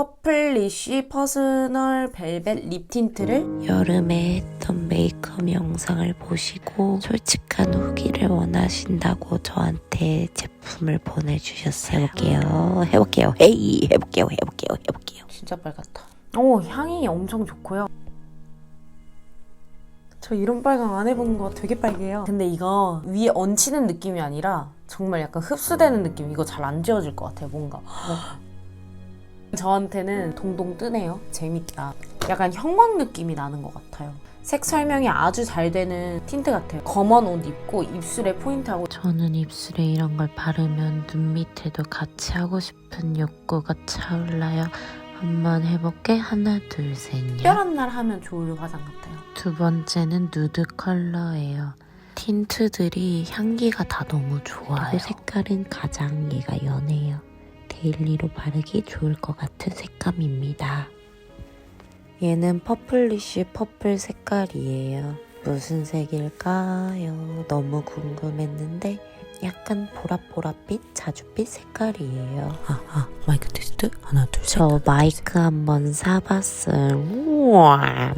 퍼플리쉬 퍼스널 벨벳 립 틴트를 여름에 했던 메이크업 영상을 보시고 솔직한 후기를 원하신다고 저한테 제품을 보내주셨어요. 해볼게요. 해볼게요. 헤이 해볼게요. 해볼게요. 해볼게요. 진짜 빨갛다. 오 향이 엄청 좋고요. 저 이런 빨강 안 해본 거 되게 빨개요. 근데 이거 위에 얹히는 느낌이 아니라 정말 약간 흡수되는 느낌. 이거 잘 안 지워질 것 같아요. 뭔가. 저한테는 동동 뜨네요. 재밌다. 약간 형광 느낌이 나는 것 같아요. 색 설명이 아주 잘 되는 틴트 같아요. 검은 옷 입고 입술에 포인트하고 저는 입술에 이런 걸 바르면 눈 밑에도 같이 하고 싶은 욕구가 차올라요. 한번 해볼게. 하나, 둘, 셋, 넷. 특별한 날 하면 좋을 화장 같아요. 두 번째는 누드 컬러예요. 틴트들이 향기가 다 너무 좋아요. 그리고 색깔은 가장 얘가 연해요. 데일리로 바르기 좋을 것 같은 색감입니다. 얘는 퍼플리쉬 퍼플 색깔이에요. 무슨 색일까요? 너무 궁금했는데 약간 보랏보랏빛, 자주빛 색깔이에요. 아, 아, 마이크 테스트 하나, 둘, 셋. 저 마이크 한번 사봤어요. 우와.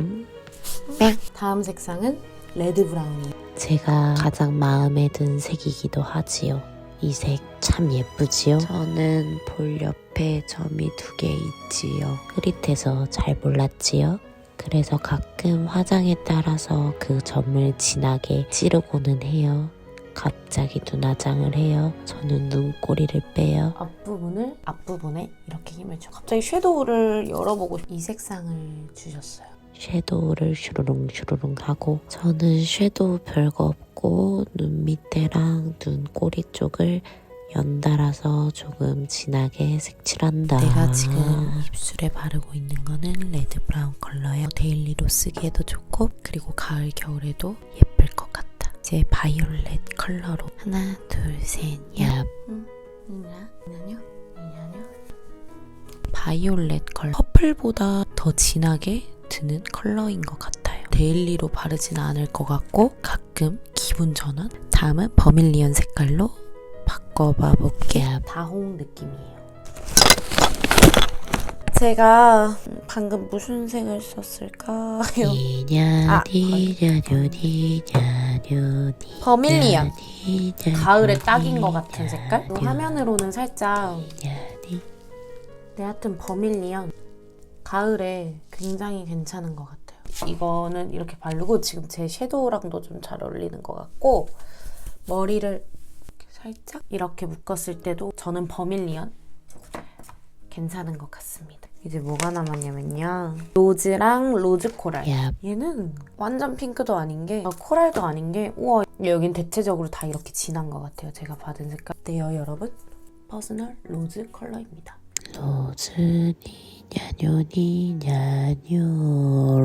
다음 색상은 레드 브라운이. 제가 가장 마음에 든 색이기도 하지요. 이 색 참 예쁘지요? 저는 볼 옆에 점이 두 개 있지요. 흐릿해서 잘 몰랐지요? 그래서 가끔 화장에 따라서 그 점을 진하게 찌르고는 해요. 갑자기 눈화장을 해요. 저는 눈꼬리를 빼요. 앞부분을 앞부분에 이렇게 힘을 줘. 갑자기 섀도우를 열어보고 싶- 이 색상을 주셨어요. 섀도우를 슈루룽 슈루룽 하고 저는 섀도우 별거 없고 눈 밑에랑 눈꼬리 쪽을 연달아서 조금 진하게 색칠한다. 내가 지금 입술에 바르고 있는 거는 레드 브라운 컬러예요. 데일리로 쓰기에도 좋고 그리고 가을 겨울에도 예쁠 것 같다. 이제 바이올렛 컬러로. 하나 둘셋 야, 이나? 이나요 이나요 바이올렛 컬러 퍼플보다 더 진하게 드는 컬러인 것 같아요. 데일리로 바르진 않을 것 같고 가끔 기분 전환. 다음은 버밀리언 색깔로 바꿔봐 볼게요. 다홍 느낌이에요. 제가 방금 무슨 색을 썼을까요? 아, 버밀리언. 가을에 딱인 것 같은 색깔? 이 화면으로는 살짝 네, 하여튼 버밀리언 가을에 굉장히 괜찮은 것 같아요. 이거는 이렇게 바르고 지금 제 섀도우랑도 좀 잘 어울리는 것 같고 머리를 살짝 이렇게 묶었을 때도 저는 버밀리언 괜찮은 것 같습니다. 이제 뭐가 남았냐면요. 로즈랑 로즈 코랄. 야, 얘는 완전 핑크도 아닌 게 어, 코랄도 아닌 게 우와 여긴 대체적으로 다 이렇게 진한 것 같아요. 제가 받은 색깔. 네요 여러분. 퍼스널 로즈 컬러입니다. 로즈 니 냐뇨 니 냐뇨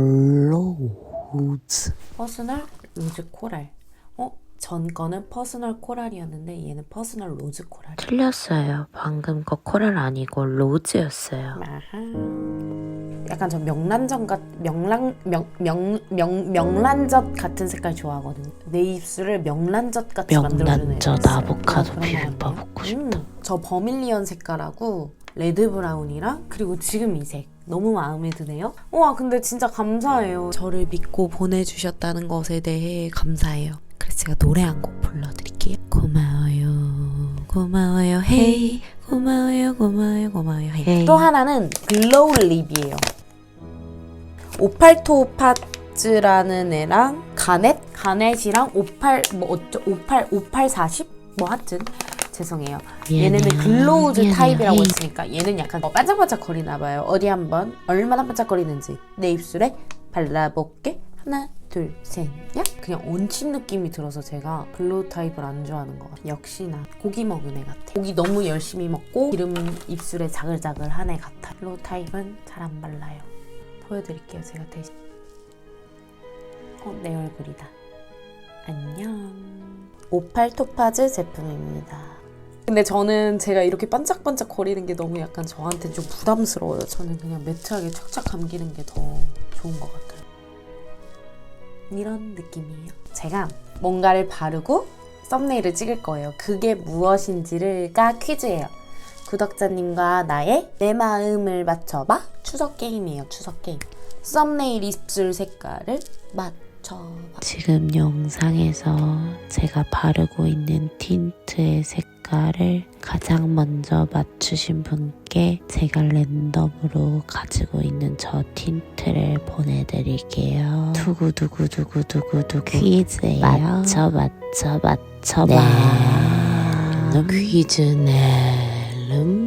로즈 퍼스널 로즈 코랄. 어? 전 거는 퍼스널 코랄이었는데 얘는 퍼스널 로즈 코랄. 틀렸어요. 방금 거 코랄 아니고 로즈였어요. 아하. 약간 저 명란젓 같 명랑 명명 명 명란젓 같은 색깔 좋아하거든요. 내 입술을 명란젓 같이 만들어주는 명란젓. 아보카도 비빔밥. 먹고 싶다. 음, 저 버밀리언 색깔하고 레드 브라운이랑 그리고 지금 이 색 너무 마음에 드네요. 우와 근데 진짜 감사해요. 저를 믿고 보내주셨다는 것에 대해 감사해요. 그래서 제가 노래 한 곡 불러드릴게요. 고마워요, 고마워요, 헤이, 고마워요, 고마워요, 고마워요, 헤이. 또 하나는 글로우 립이에요. 오팔토파즈라는 애랑 가넷, 가넷이랑 오팔 뭐 어쩌 오팔 오팔 사십 뭐 하여튼 죄송해요. 얘네는. 글로우즈 미안해요. 타입이라고. 했으니까 얘는 약간 어, 반짝반짝 거리나 봐요. 어디 한번 얼마나 반짝거리는지 내 입술에 발라볼게. 하나, 둘, 셋, 야. 그냥 얹힌 느낌이 들어서 제가 글로우 타입을 안 좋아하는 것 같아요. 역시나 고기 먹은 애 같아. 고기 너무 열심히 먹고 기름 입술에 자글자글 한 애 같아. 글로우 타입은 잘 안 발라요. 보여드릴게요. 제가 대신. 어, 내 얼굴이다. 안녕. 오팔 토파즈 제품입니다. 근데 저는 제가 이렇게 반짝반짝 거리는 게 너무 약간 저한테 좀 부담스러워요. 저는 그냥 매트하게 착착 감기는 게 더 좋은 것 같아요. 이런 느낌이에요. 제가 뭔가를 바르고 썸네일을 찍을 거예요. 그게 무엇인지를가 퀴즈예요. 구독자님과 나의 내 마음을 맞춰봐 추석 게임이에요 추석 게임 썸네일 입술 색깔을 맞춰봐 지금 영상에서 제가 바르고 있는 틴트의 색깔을 가장 먼저 맞추신 분께 제가 랜덤으로 가지고 있는 저 틴트를 보내드릴게요. 두구두구두구두구두구 퀴즈예요. 맞춰 맞춰 맞춰봐. 네. 퀴즈는 룸